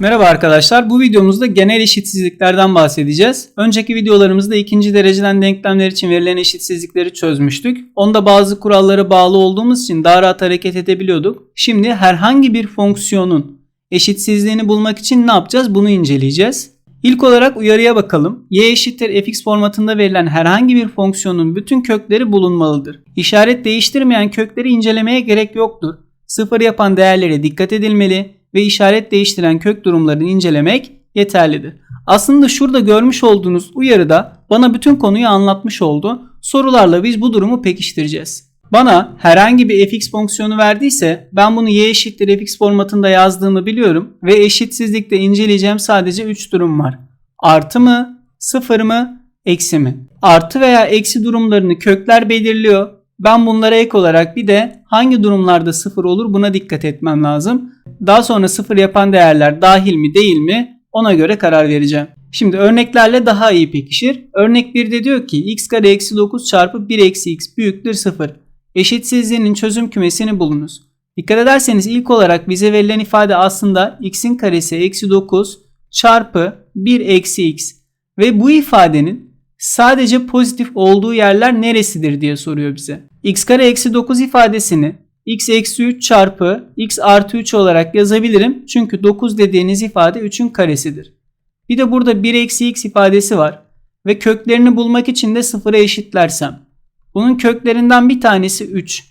Merhaba arkadaşlar. Bu videomuzda genel eşitsizliklerden bahsedeceğiz. Önceki videolarımızda ikinci dereceden denklemler için verilen eşitsizlikleri çözmüştük. Onda bazı kurallara bağlı olduğumuz için daha rahat hareket edebiliyorduk. Şimdi herhangi bir fonksiyonun eşitsizliğini bulmak için ne yapacağız? Bunu inceleyeceğiz. İlk olarak uyarıya bakalım. y eşittir fx formatında verilen herhangi bir fonksiyonun bütün kökleri bulunmalıdır. İşaret değiştirmeyen kökleri incelemeye gerek yoktur. Sıfır yapan değerlere dikkat edilmeli ve işaret değiştiren kök durumlarını incelemek yeterlidir. Aslında şurada görmüş olduğunuz uyarıda bana bütün konuyu anlatmış oldu. Sorularla biz bu durumu pekiştireceğiz. Bana herhangi bir fx fonksiyonu verdiyse ben bunu y eşittir fx formatında yazdığımı biliyorum ve eşitsizlikte inceleyeceğim sadece 3 durum var. Artı mı, sıfır mı, eksi mi? Artı veya eksi durumlarını kökler belirliyor. Ben bunlara ek olarak bir de hangi durumlarda sıfır olur buna dikkat etmem lazım. Daha sonra sıfır yapan değerler dahil mi değil mi ona göre karar vereceğim. Şimdi örneklerle daha iyi pekişir. Örnek 1'de diyor ki x kare eksi 9 çarpı 1 eksi x büyüktür 0. Eşitsizliğinin çözüm kümesini bulunuz. Dikkat ederseniz ilk olarak bize verilen ifade aslında x'in karesi eksi 9 çarpı 1 eksi x. Ve bu ifadenin sadece pozitif olduğu yerler neresidir diye soruyor bize. x kare eksi 9 ifadesini x eksi 3 çarpı x artı 3 olarak yazabilirim. Çünkü 9 dediğiniz ifade 3'ün karesidir. Bir de burada 1 eksi x ifadesi var. Ve köklerini bulmak için de sıfıra eşitlersem. Bunun köklerinden bir tanesi 3.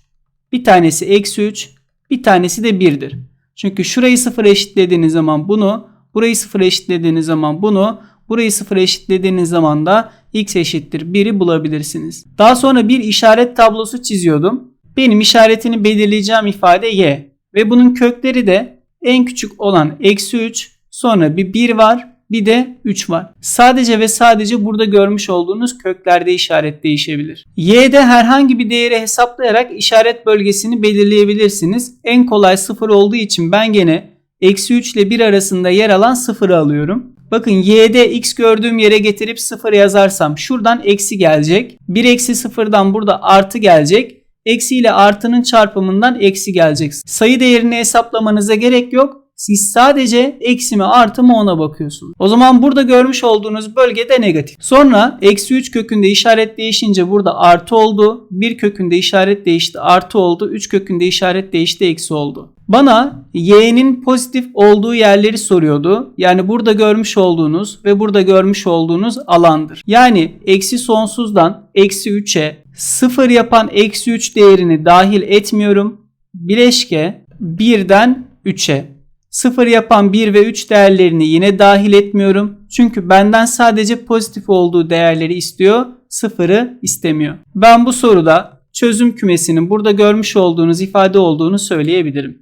Bir tanesi eksi 3. Bir tanesi de 1'dir. Çünkü şurayı sıfıra eşitlediğiniz zaman bunu, burayı sıfıra eşitlediğiniz zaman bunu, burayı sıfıra eşitlediğiniz zaman da x eşittir 1'i bulabilirsiniz. Daha sonra bir işaret tablosu çiziyordum. Benim işaretini belirleyeceğim ifade y. Ve bunun kökleri de en küçük olan eksi 3 sonra bir 1 var bir de 3 var. Sadece ve sadece burada görmüş olduğunuz köklerde işaret değişebilir. Y'de herhangi bir değeri hesaplayarak işaret bölgesini belirleyebilirsiniz. En kolay 0 olduğu için ben gene eksi 3 ile 1 arasında yer alan 0'ı alıyorum. Bakın y'de x gördüğüm yere getirip 0 yazarsam şuradan eksi gelecek. 1 eksi 0'dan burada artı gelecek. Eksi ile artının çarpımından eksi gelecek. Sayı değerini hesaplamanıza gerek yok. Siz sadece eksi mi artı mı ona bakıyorsunuz. O zaman burada görmüş olduğunuz bölgede negatif. Sonra eksi 3 kökünde işaret değişince burada artı oldu. 1 kökünde işaret değişti artı oldu. 3 kökünde işaret değişti eksi oldu. Bana y'nin pozitif olduğu yerleri soruyordu. Yani burada görmüş olduğunuz ve burada görmüş olduğunuz alandır. Yani eksi sonsuzdan eksi 3'e 0 yapan eksi 3 değerini dahil etmiyorum. Bileşke 1'den 3'e 0 yapan 1 ve 3 değerlerini yine dahil etmiyorum. Çünkü benden sadece pozitif olduğu değerleri istiyor. 0'ı istemiyor. Ben bu soruda çözüm kümesinin burada görmüş olduğunuz ifade olduğunu söyleyebilirim.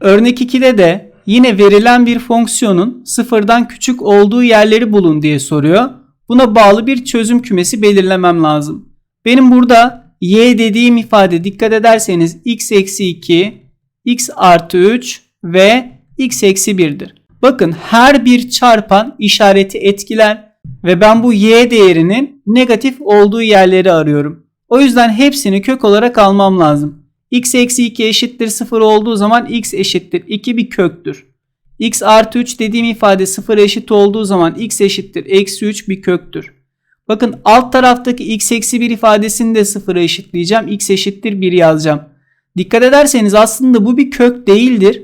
Örnek 2'de de yine verilen bir fonksiyonun sıfırdan küçük olduğu yerleri bulun diye soruyor. Buna bağlı bir çözüm kümesi belirlemem lazım. Benim burada y dediğim ifade dikkat ederseniz x eksi 2, x artı 3 ve x eksi 1'dir. Bakın her bir çarpan işareti etkiler ve ben bu y değerinin negatif olduğu yerleri arıyorum. O yüzden hepsini kök olarak almam lazım. x eksi 2 eşittir 0 olduğu zaman x eşittir 2 bir köktür. X artı 3 dediğim ifade 0 eşit olduğu zaman x eşittir eksi 3 bir köktür. Bakın alt taraftaki x eksi 1 ifadesini de 0'a eşitleyeceğim. x eşittir 1 yazacağım. Dikkat ederseniz aslında bu bir kök değildir.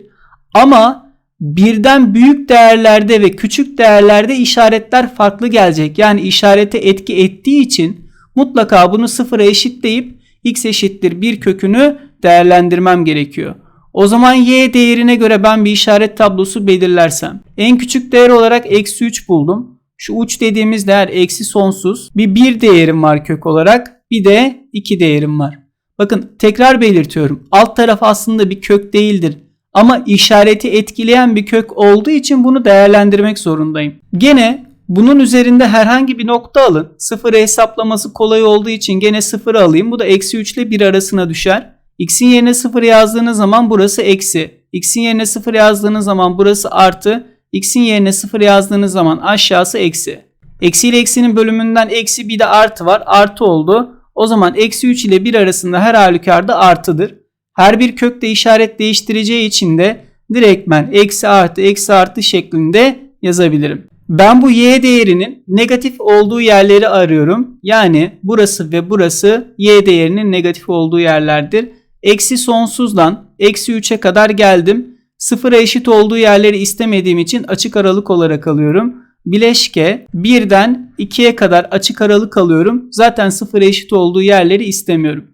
Ama birden büyük değerlerde ve küçük değerlerde işaretler farklı gelecek. Yani işarete etki ettiği için mutlaka bunu sıfıra eşitleyip x eşittir bir kökünü değerlendirmem gerekiyor. O zaman y değerine göre ben bir işaret tablosu belirlersem en küçük değer olarak eksi 3 buldum. Şu uç dediğimiz değer eksi sonsuz. Bir 1 değerim var kök olarak. Bir de 2 değerim var. Bakın tekrar belirtiyorum. Alt taraf aslında bir kök değildir. Ama işareti etkileyen bir kök olduğu için bunu değerlendirmek zorundayım. Gene bunun üzerinde herhangi bir nokta alın. Sıfırı hesaplaması kolay olduğu için gene sıfırı alayım. Bu da eksi 3 ile 1 arasına düşer. X'in yerine 0 yazdığınız zaman burası eksi. X'in yerine 0 yazdığınız zaman burası artı. X'in yerine 0 yazdığınız zaman aşağısı eksi. Eksi ile eksinin bölümünden eksi bir de artı var. Artı oldu. O zaman eksi 3 ile 1 arasında her halükarda artıdır. Her bir kökte işaret değiştireceği için de direktmen eksi artı eksi artı şeklinde yazabilirim. Ben bu y değerinin negatif olduğu yerleri arıyorum. Yani burası ve burası y değerinin negatif olduğu yerlerdir. Eksi sonsuzdan eksi 3'e kadar geldim. Sıfıra eşit olduğu yerleri istemediğim için açık aralık olarak alıyorum. Bileşke 1'den 2'ye kadar açık aralık alıyorum. Zaten sıfıra eşit olduğu yerleri istemiyorum.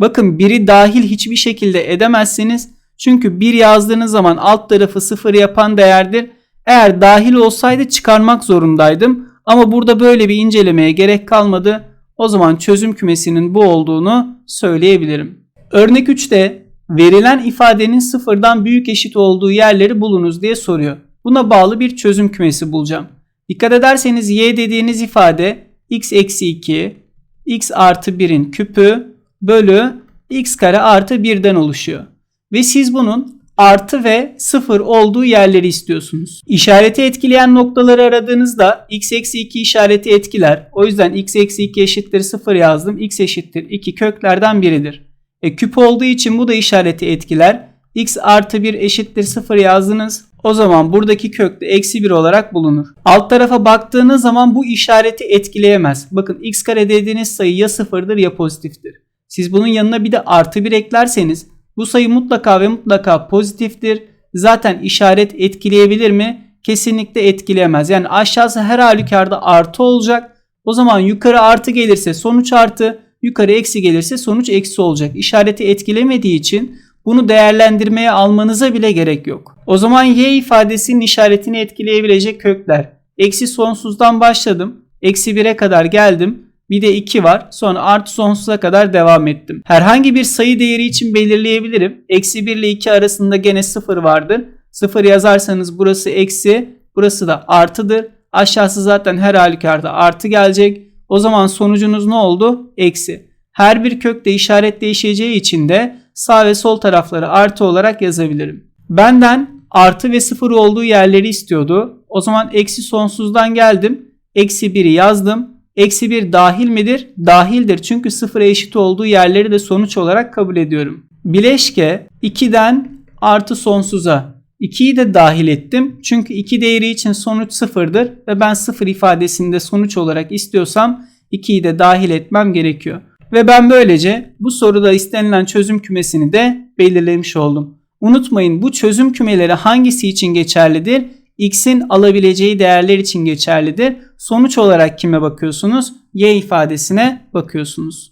Bakın biri dahil hiçbir şekilde edemezsiniz. Çünkü bir yazdığınız zaman alt tarafı sıfır yapan değerdir. Eğer dahil olsaydı çıkarmak zorundaydım. Ama burada böyle bir incelemeye gerek kalmadı. O zaman çözüm kümesinin bu olduğunu söyleyebilirim. Örnek 3'te verilen ifadenin sıfırdan büyük eşit olduğu yerleri bulunuz diye soruyor. Buna bağlı bir çözüm kümesi bulacağım. Dikkat ederseniz y dediğiniz ifade x eksi 2, x artı 1'in küpü bölü x kare artı 1'den oluşuyor. Ve siz bunun artı ve sıfır olduğu yerleri istiyorsunuz. İşareti etkileyen noktaları aradığınızda x eksi 2 işareti etkiler. O yüzden x eksi 2 eşittir 0 yazdım. x eşittir 2 köklerden biridir. E, küp olduğu için bu da işareti etkiler. x artı 1 eşittir 0 yazdınız. O zaman buradaki kök de eksi 1 olarak bulunur. Alt tarafa baktığınız zaman bu işareti etkileyemez. Bakın x kare dediğiniz sayı ya sıfırdır ya pozitiftir. Siz bunun yanına bir de artı 1 eklerseniz bu sayı mutlaka ve mutlaka pozitiftir. Zaten işaret etkileyebilir mi? Kesinlikle etkileyemez. Yani aşağısı her halükarda artı olacak. O zaman yukarı artı gelirse sonuç artı, yukarı eksi gelirse sonuç eksi olacak. İşareti etkilemediği için bunu değerlendirmeye almanıza bile gerek yok. O zaman y ifadesinin işaretini etkileyebilecek kökler. Eksi sonsuzdan başladım. Eksi 1'e kadar geldim. Bir de 2 var. Sonra artı sonsuza kadar devam ettim. Herhangi bir sayı değeri için belirleyebilirim. Eksi 1 ile 2 arasında gene 0 vardır. 0 yazarsanız burası eksi. Burası da artıdır. Aşağısı zaten her halükarda artı gelecek. O zaman sonucunuz ne oldu? Eksi. Her bir kökte işaret değişeceği için de sağ ve sol tarafları artı olarak yazabilirim. Benden artı ve sıfır olduğu yerleri istiyordu. O zaman eksi sonsuzdan geldim. Eksi 1'i yazdım. Eksi 1 dahil midir? Dahildir. Çünkü sıfıra eşit olduğu yerleri de sonuç olarak kabul ediyorum. Bileşke 2'den artı sonsuza 2'yi de dahil ettim. Çünkü 2 değeri için sonuç sıfırdır ve ben sıfır ifadesinde sonuç olarak istiyorsam 2'yi de dahil etmem gerekiyor. Ve ben böylece bu soruda istenilen çözüm kümesini de belirlemiş oldum. Unutmayın bu çözüm kümeleri hangisi için geçerlidir? x'in alabileceği değerler için geçerlidir. Sonuç olarak kime bakıyorsunuz? y ifadesine bakıyorsunuz.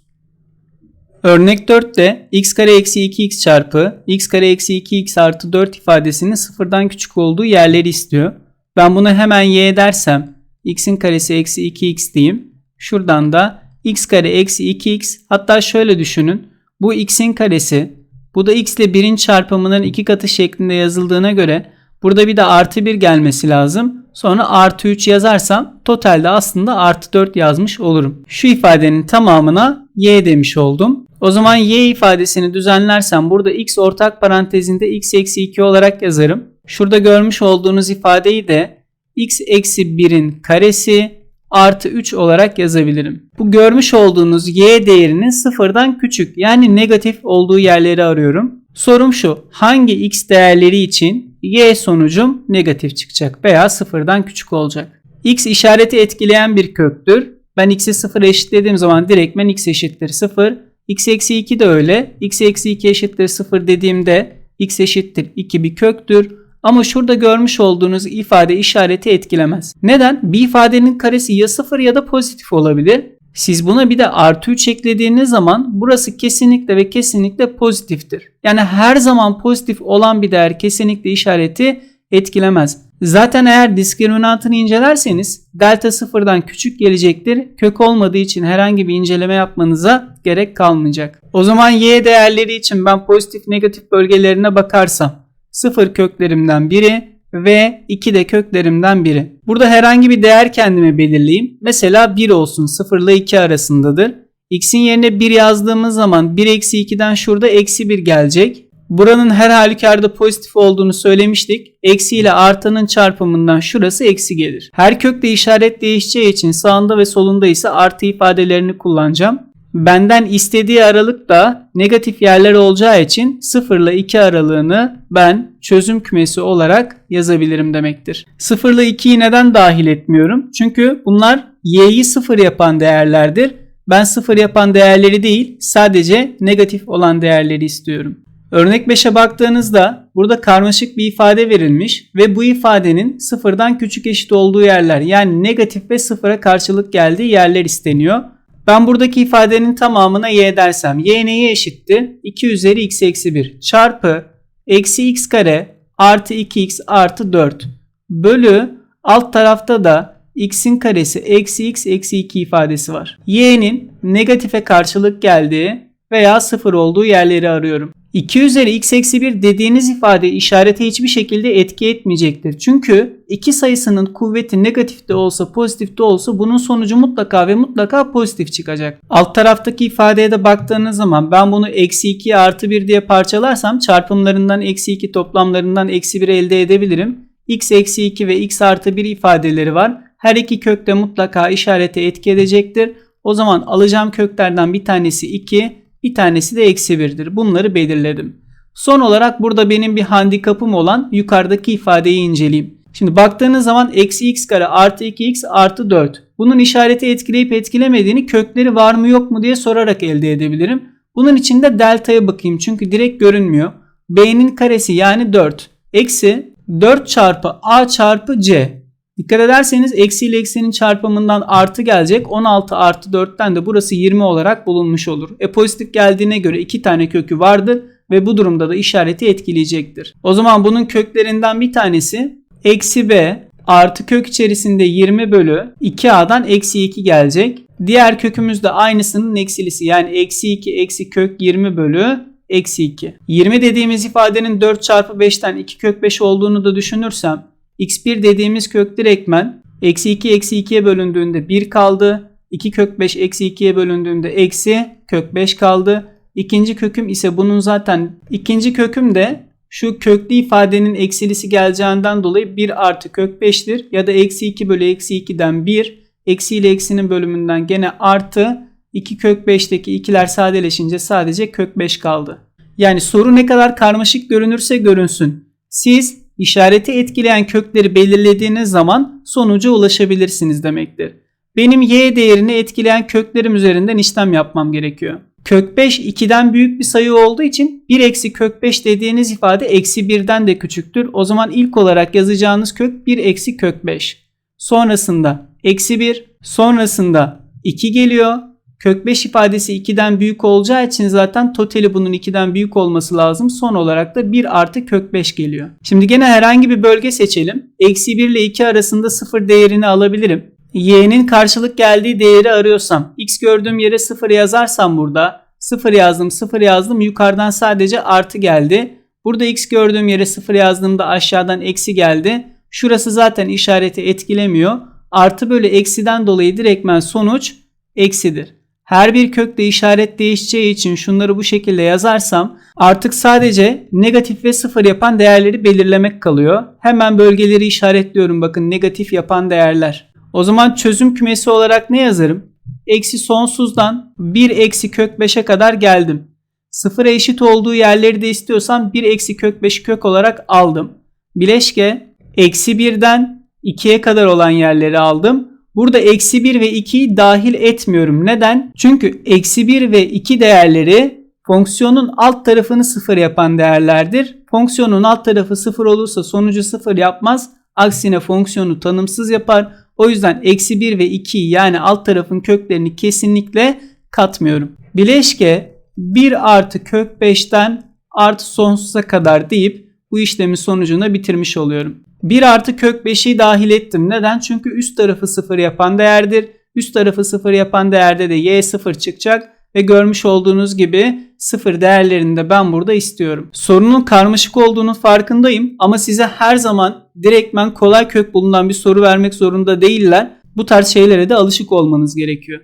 Örnek 4'te x kare eksi 2x çarpı x kare eksi 2x artı 4 ifadesinin sıfırdan küçük olduğu yerleri istiyor. Ben bunu hemen y dersem x'in karesi eksi 2x diyeyim. Şuradan da x kare eksi 2x hatta şöyle düşünün. Bu x'in karesi bu da x ile 1'in çarpımının iki katı şeklinde yazıldığına göre Burada bir de artı 1 gelmesi lazım. Sonra artı 3 yazarsam totalde aslında artı 4 yazmış olurum. Şu ifadenin tamamına y demiş oldum. O zaman y ifadesini düzenlersem burada x ortak parantezinde x eksi 2 olarak yazarım. Şurada görmüş olduğunuz ifadeyi de x eksi 1'in karesi artı 3 olarak yazabilirim. Bu görmüş olduğunuz y değerinin sıfırdan küçük yani negatif olduğu yerleri arıyorum. Sorum şu. Hangi x değerleri için y sonucum negatif çıkacak veya sıfırdan küçük olacak? x işareti etkileyen bir köktür. Ben x'i sıfır eşitlediğim zaman direktmen x eşittir 0. x eksi 2 de öyle. x eksi 2 eşittir 0 dediğimde x eşittir 2 bir köktür. Ama şurada görmüş olduğunuz ifade işareti etkilemez. Neden? Bir ifadenin karesi ya 0 ya da pozitif olabilir. Siz buna bir de artı 3 eklediğiniz zaman burası kesinlikle ve kesinlikle pozitiftir. Yani her zaman pozitif olan bir değer kesinlikle işareti etkilemez. Zaten eğer diskriminantını incelerseniz delta sıfırdan küçük gelecektir. Kök olmadığı için herhangi bir inceleme yapmanıza gerek kalmayacak. O zaman y değerleri için ben pozitif negatif bölgelerine bakarsam sıfır köklerimden biri ve 2 de köklerimden biri. Burada herhangi bir değer kendime belirleyeyim. Mesela 1 olsun 0 ile 2 arasındadır. X'in yerine 1 yazdığımız zaman 1 eksi 2'den şurada eksi 1 gelecek. Buranın her halükarda pozitif olduğunu söylemiştik. Eksi ile artanın çarpımından şurası eksi gelir. Her kökte işaret değişeceği için sağında ve solunda ise artı ifadelerini kullanacağım. Benden istediği aralık da negatif yerler olacağı için 0 ile 2 aralığını ben çözüm kümesi olarak yazabilirim demektir. 0 ile 2'yi neden dahil etmiyorum? Çünkü bunlar y'yi 0 yapan değerlerdir. Ben 0 yapan değerleri değil sadece negatif olan değerleri istiyorum. Örnek 5'e baktığınızda burada karmaşık bir ifade verilmiş ve bu ifadenin sıfırdan küçük eşit olduğu yerler yani negatif ve sıfıra karşılık geldiği yerler isteniyor. Ben buradaki ifadenin tamamına y dersem y neye eşittir? 2 üzeri x eksi 1 çarpı eksi x kare artı 2x artı 4 bölü alt tarafta da x'in karesi eksi x eksi 2 ifadesi var. y'nin negatife karşılık geldiği veya sıfır olduğu yerleri arıyorum. 2 üzeri x eksi 1 dediğiniz ifade işarete hiçbir şekilde etki etmeyecektir. Çünkü iki sayısının kuvveti negatif de olsa pozitif de olsa bunun sonucu mutlaka ve mutlaka pozitif çıkacak. Alt taraftaki ifadeye de baktığınız zaman ben bunu eksi 2 artı 1 diye parçalarsam çarpımlarından eksi 2 toplamlarından eksi 1 elde edebilirim. x eksi 2 ve x artı 1 ifadeleri var. Her iki kökte mutlaka işarete etki edecektir. O zaman alacağım köklerden bir tanesi 2, bir tanesi de eksi 1'dir. Bunları belirledim. Son olarak burada benim bir handikapım olan yukarıdaki ifadeyi inceleyeyim. Şimdi baktığınız zaman eksi x kare artı 2x artı 4. Bunun işareti etkileyip etkilemediğini kökleri var mı yok mu diye sorarak elde edebilirim. Bunun için de delta'ya bakayım çünkü direkt görünmüyor. b'nin karesi yani 4 eksi 4 çarpı a çarpı c. Dikkat ederseniz eksi ile eksinin çarpımından artı gelecek. 16 artı 4'ten de burası 20 olarak bulunmuş olur. E pozitif geldiğine göre 2 tane kökü vardır ve bu durumda da işareti etkileyecektir. O zaman bunun köklerinden bir tanesi eksi b artı kök içerisinde 20 bölü 2a'dan eksi 2 gelecek. Diğer kökümüz de aynısının eksilisi yani eksi 2 eksi kök 20 bölü eksi 2. 20 dediğimiz ifadenin 4 çarpı 5'ten 2 kök 5 olduğunu da düşünürsem x1 dediğimiz kök direktmen eksi 2 eksi 2'ye bölündüğünde 1 kaldı. 2 kök 5 eksi 2'ye bölündüğünde eksi kök 5 kaldı. İkinci köküm ise bunun zaten ikinci köküm de şu köklü ifadenin eksilisi geleceğinden dolayı 1 artı kök 5'tir. Ya da eksi 2 bölü eksi 2'den 1. Eksi ile eksinin bölümünden gene artı 2 kök 5'teki ikiler sadeleşince sadece kök 5 kaldı. Yani soru ne kadar karmaşık görünürse görünsün. Siz işareti etkileyen kökleri belirlediğiniz zaman sonuca ulaşabilirsiniz demektir. Benim y değerini etkileyen köklerim üzerinden işlem yapmam gerekiyor. Kök 5 2'den büyük bir sayı olduğu için 1 eksi kök 5 dediğiniz ifade eksi 1'den de küçüktür. O zaman ilk olarak yazacağınız kök 1 eksi kök 5. Sonrasında eksi 1, sonrasında 2 geliyor. Kök 5 ifadesi 2'den büyük olacağı için zaten totali bunun 2'den büyük olması lazım. Son olarak da 1 artı kök 5 geliyor. Şimdi gene herhangi bir bölge seçelim. Eksi 1 ile 2 arasında 0 değerini alabilirim. Y'nin karşılık geldiği değeri arıyorsam x gördüğüm yere 0 yazarsam burada 0 yazdım 0 yazdım yukarıdan sadece artı geldi. Burada x gördüğüm yere 0 yazdığımda aşağıdan eksi geldi. Şurası zaten işareti etkilemiyor. Artı bölü eksiden dolayı direktmen sonuç eksidir. Her bir kökte işaret değişeceği için şunları bu şekilde yazarsam artık sadece negatif ve sıfır yapan değerleri belirlemek kalıyor. Hemen bölgeleri işaretliyorum bakın negatif yapan değerler. O zaman çözüm kümesi olarak ne yazarım? Eksi sonsuzdan 1 eksi kök 5'e kadar geldim. Sıfıra eşit olduğu yerleri de istiyorsam 1 eksi kök 5 kök olarak aldım. Bileşke eksi 1'den 2'ye kadar olan yerleri aldım. Burada eksi 1 ve 2'yi dahil etmiyorum. Neden? Çünkü eksi 1 ve 2 değerleri fonksiyonun alt tarafını sıfır yapan değerlerdir. Fonksiyonun alt tarafı sıfır olursa sonucu sıfır yapmaz. Aksine fonksiyonu tanımsız yapar. O yüzden eksi 1 ve 2 yani alt tarafın köklerini kesinlikle katmıyorum. Bileşke 1 artı kök 5'ten artı sonsuza kadar deyip bu işlemin sonucunu bitirmiş oluyorum. 1 artı kök 5'i dahil ettim. Neden? Çünkü üst tarafı 0 yapan değerdir. Üst tarafı 0 yapan değerde de y 0 çıkacak ve görmüş olduğunuz gibi 0 değerlerini de ben burada istiyorum. Sorunun karmaşık olduğunu farkındayım ama size her zaman direktmen kolay kök bulunan bir soru vermek zorunda değiller. Bu tarz şeylere de alışık olmanız gerekiyor.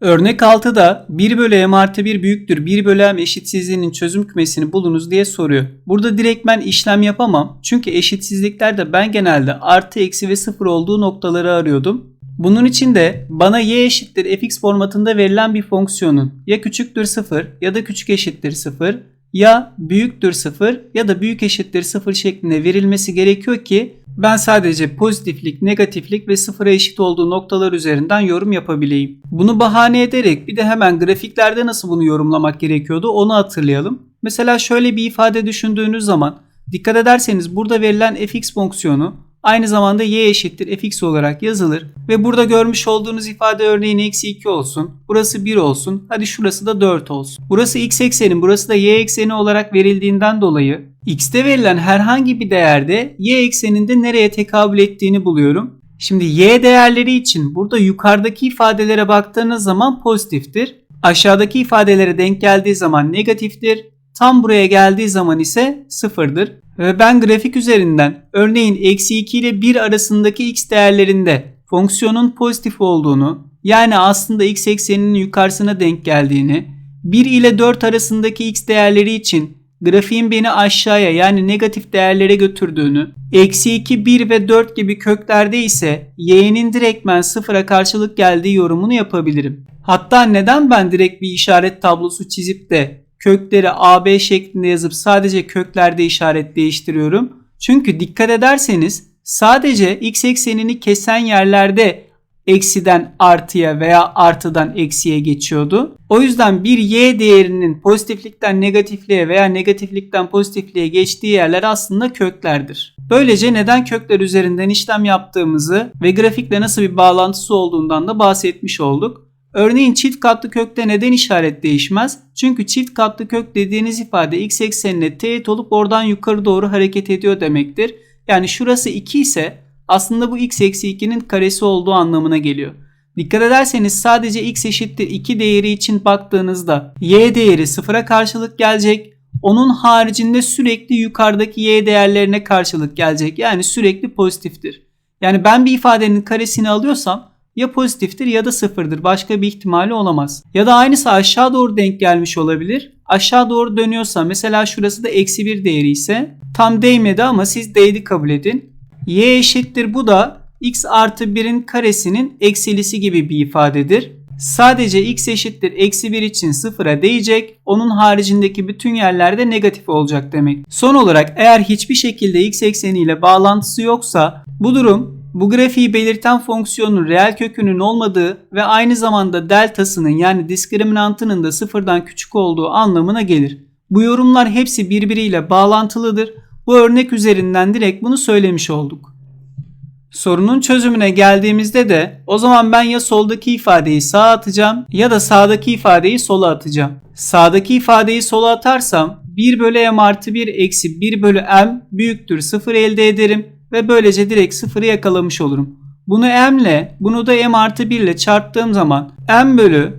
Örnek 6'da 1 bölü m artı 1 büyüktür 1 bölü m eşitsizliğinin çözüm kümesini bulunuz diye soruyor. Burada direkt ben işlem yapamam. Çünkü eşitsizliklerde ben genelde artı eksi ve sıfır olduğu noktaları arıyordum. Bunun için de bana y eşittir fx formatında verilen bir fonksiyonun ya küçüktür 0 ya da küçük eşittir 0 ya büyüktür 0 ya da büyük eşittir 0 şeklinde verilmesi gerekiyor ki ben sadece pozitiflik, negatiflik ve sıfıra eşit olduğu noktalar üzerinden yorum yapabileyim. Bunu bahane ederek bir de hemen grafiklerde nasıl bunu yorumlamak gerekiyordu onu hatırlayalım. Mesela şöyle bir ifade düşündüğünüz zaman dikkat ederseniz burada verilen fx fonksiyonu aynı zamanda y eşittir fx olarak yazılır ve burada görmüş olduğunuz ifade örneğin eksi 2 olsun. Burası 1 olsun. Hadi şurası da 4 olsun. Burası x eksenin burası da y ekseni olarak verildiğinden dolayı x'te verilen herhangi bir değerde y ekseninde nereye tekabül ettiğini buluyorum. Şimdi y değerleri için burada yukarıdaki ifadelere baktığınız zaman pozitiftir. Aşağıdaki ifadelere denk geldiği zaman negatiftir. Tam buraya geldiği zaman ise sıfırdır. Ve ben grafik üzerinden örneğin eksi 2 ile 1 arasındaki x değerlerinde fonksiyonun pozitif olduğunu yani aslında x ekseninin yukarısına denk geldiğini 1 ile 4 arasındaki x değerleri için grafiğin beni aşağıya yani negatif değerlere götürdüğünü, eksi 2, 1 ve 4 gibi köklerde ise y'nin direktmen sıfıra karşılık geldiği yorumunu yapabilirim. Hatta neden ben direkt bir işaret tablosu çizip de kökleri AB şeklinde yazıp sadece köklerde işaret değiştiriyorum? Çünkü dikkat ederseniz sadece x eksenini kesen yerlerde eksiden artıya veya artıdan eksiye geçiyordu. O yüzden bir y değerinin pozitiflikten negatifliğe veya negatiflikten pozitifliğe geçtiği yerler aslında köklerdir. Böylece neden kökler üzerinden işlem yaptığımızı ve grafikle nasıl bir bağlantısı olduğundan da bahsetmiş olduk. Örneğin çift katlı kökte neden işaret değişmez? Çünkü çift katlı kök dediğiniz ifade x eksenine teğet olup oradan yukarı doğru hareket ediyor demektir. Yani şurası 2 ise aslında bu x eksi 2'nin karesi olduğu anlamına geliyor. Dikkat ederseniz sadece x eşittir 2 değeri için baktığınızda y değeri sıfıra karşılık gelecek. Onun haricinde sürekli yukarıdaki y değerlerine karşılık gelecek. Yani sürekli pozitiftir. Yani ben bir ifadenin karesini alıyorsam ya pozitiftir ya da sıfırdır. Başka bir ihtimali olamaz. Ya da aynısı aşağı doğru denk gelmiş olabilir. Aşağı doğru dönüyorsa mesela şurası da eksi bir değeri ise tam değmedi ama siz değdi kabul edin. y eşittir bu da x artı 1'in karesinin eksilisi gibi bir ifadedir. Sadece x eşittir eksi 1 için sıfıra değecek. Onun haricindeki bütün yerlerde negatif olacak demek. Son olarak eğer hiçbir şekilde x ekseniyle bağlantısı yoksa bu durum bu grafiği belirten fonksiyonun reel kökünün olmadığı ve aynı zamanda deltasının yani diskriminantının da sıfırdan küçük olduğu anlamına gelir. Bu yorumlar hepsi birbiriyle bağlantılıdır. Bu örnek üzerinden direkt bunu söylemiş olduk. Sorunun çözümüne geldiğimizde de o zaman ben ya soldaki ifadeyi sağa atacağım ya da sağdaki ifadeyi sola atacağım. Sağdaki ifadeyi sola atarsam 1 bölü m artı 1 eksi 1 bölü m büyüktür 0 elde ederim ve böylece direkt 0'ı yakalamış olurum. Bunu m ile bunu da m artı 1 ile çarptığım zaman m bölü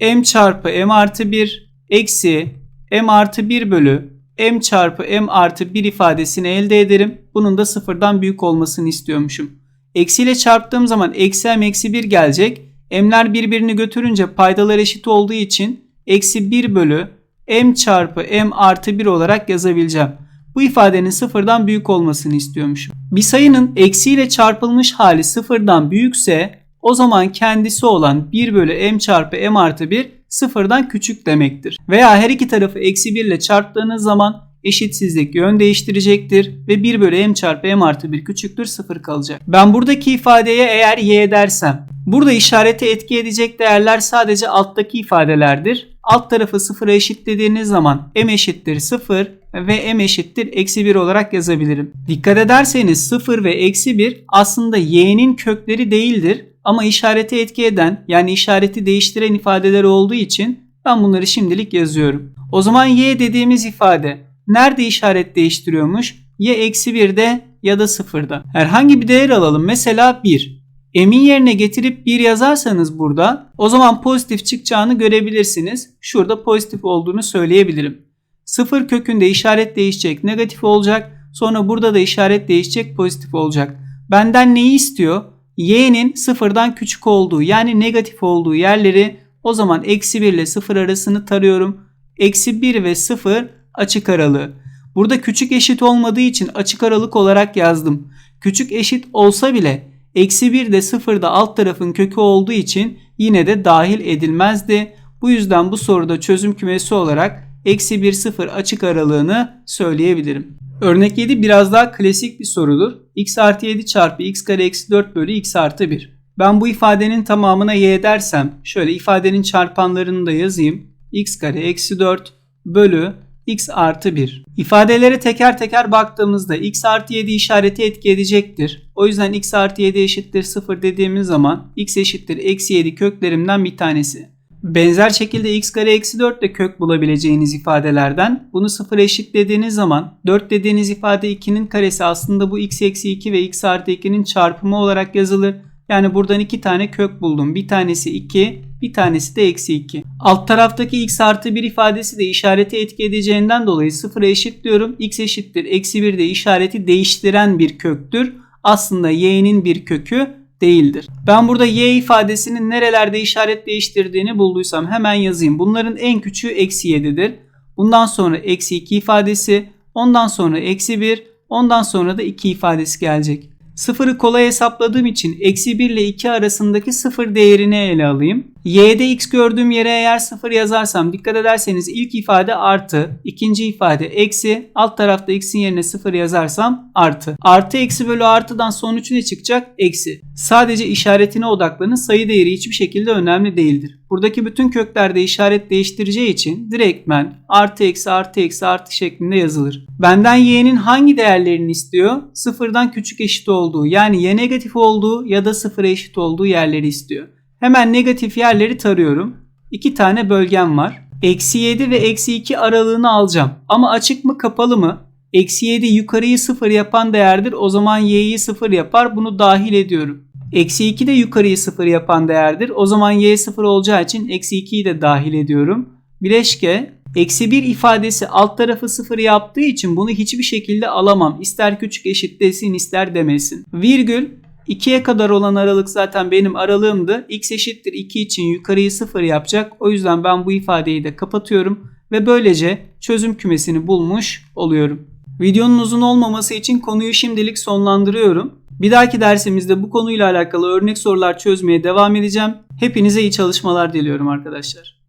m çarpı m artı 1 eksi m artı 1 bölü m çarpı m artı 1 ifadesini elde ederim. Bunun da sıfırdan büyük olmasını istiyormuşum. Eksi ile çarptığım zaman eksi m eksi 1 gelecek. M'ler birbirini götürünce paydalar eşit olduğu için eksi 1 bölü m çarpı m artı 1 olarak yazabileceğim. Bu ifadenin sıfırdan büyük olmasını istiyormuşum. Bir sayının eksiyle çarpılmış hali sıfırdan büyükse o zaman kendisi olan 1 bölü m çarpı m artı 1 sıfırdan küçük demektir. Veya her iki tarafı eksi 1 ile çarptığınız zaman eşitsizlik yön değiştirecektir ve 1 bölü m çarpı m artı 1 küçüktür 0 kalacak. Ben buradaki ifadeye eğer y dersem burada işarete etki edecek değerler sadece alttaki ifadelerdir. Alt tarafı 0'a eşitlediğiniz zaman m eşittir 0 ve m eşittir eksi 1 olarak yazabilirim. Dikkat ederseniz 0 ve eksi 1 aslında y'nin kökleri değildir ama işarete etki eden yani işareti değiştiren ifadeler olduğu için ben bunları şimdilik yazıyorum. O zaman y dediğimiz ifade nerede işaret değiştiriyormuş? Ya eksi 1'de ya da 0'da. Herhangi bir değer alalım. Mesela 1. M'in yerine getirip 1 yazarsanız burada o zaman pozitif çıkacağını görebilirsiniz. Şurada pozitif olduğunu söyleyebilirim. 0 kökünde işaret değişecek negatif olacak. Sonra burada da işaret değişecek pozitif olacak. Benden neyi istiyor? Y'nin sıfırdan küçük olduğu yani negatif olduğu yerleri o zaman eksi 1 ile 0 arasını tarıyorum. Eksi 1 ve 0 açık aralığı. Burada küçük eşit olmadığı için açık aralık olarak yazdım. Küçük eşit olsa bile Eksi 1 de 0 da alt tarafın kökü olduğu için yine de dahil edilmezdi. Bu yüzden bu soruda çözüm kümesi olarak eksi 1 0 açık aralığını söyleyebilirim. Örnek 7 biraz daha klasik bir sorudur. x artı 7 çarpı x kare eksi 4 bölü x artı 1. Ben bu ifadenin tamamına y dersem şöyle ifadenin çarpanlarını da yazayım. x kare eksi 4 bölü x artı 1. İfadelere teker teker baktığımızda x artı 7 işareti etki edecektir. O yüzden x artı 7 eşittir 0 dediğimiz zaman x eşittir eksi 7 köklerimden bir tanesi. Benzer şekilde x kare eksi 4 de kök bulabileceğiniz ifadelerden. Bunu 0 eşitlediğiniz zaman 4 dediğiniz ifade 2'nin karesi aslında bu x eksi 2 ve x artı 2'nin çarpımı olarak yazılır. Yani buradan iki tane kök buldum. Bir tanesi 2, bir tanesi de eksi 2. Alt taraftaki x artı 1 ifadesi de işareti etki edeceğinden dolayı 0'a eşitliyorum. x eşittir eksi 1 de işareti değiştiren bir köktür. Aslında y'nin bir kökü değildir. Ben burada y ifadesinin nerelerde işaret değiştirdiğini bulduysam hemen yazayım. Bunların en küçüğü eksi 7'dir. Bundan sonra eksi 2 ifadesi, ondan sonra eksi 1, ondan sonra da 2 ifadesi gelecek. Sıfırı kolay hesapladığım için eksi 1 ile 2 arasındaki sıfır değerini ele alayım. Y'de x gördüğüm yere eğer sıfır yazarsam dikkat ederseniz ilk ifade artı, ikinci ifade eksi, alt tarafta x'in yerine sıfır yazarsam artı. Artı eksi bölü artıdan sonuç ne çıkacak? Eksi. Sadece işaretine odaklanın sayı değeri hiçbir şekilde önemli değildir. Buradaki bütün köklerde işaret değiştireceği için direktmen artı eksi artı eksi artı şeklinde yazılır. Benden y'nin hangi değerlerini istiyor? Sıfırdan küçük eşit olduğu yani ya negatif olduğu ya da sıfıra eşit olduğu yerleri istiyor. Hemen negatif yerleri tarıyorum. İki tane bölgem var. Eksi 7 ve eksi 2 aralığını alacağım. Ama açık mı kapalı mı? Eksi 7 yukarıyı 0 yapan değerdir. O zaman y'yi 0 yapar. Bunu dahil ediyorum. Eksi 2 de yukarıyı 0 yapan değerdir. O zaman y 0 olacağı için eksi 2'yi de dahil ediyorum. Bileşke eksi 1 ifadesi alt tarafı 0 yaptığı için bunu hiçbir şekilde alamam. İster küçük eşit desin ister demesin. Virgül 2'ye kadar olan aralık zaten benim aralığımdı. x eşittir 2 için yukarıyı 0 yapacak. O yüzden ben bu ifadeyi de kapatıyorum. Ve böylece çözüm kümesini bulmuş oluyorum. Videonun uzun olmaması için konuyu şimdilik sonlandırıyorum. Bir dahaki dersimizde bu konuyla alakalı örnek sorular çözmeye devam edeceğim. Hepinize iyi çalışmalar diliyorum arkadaşlar.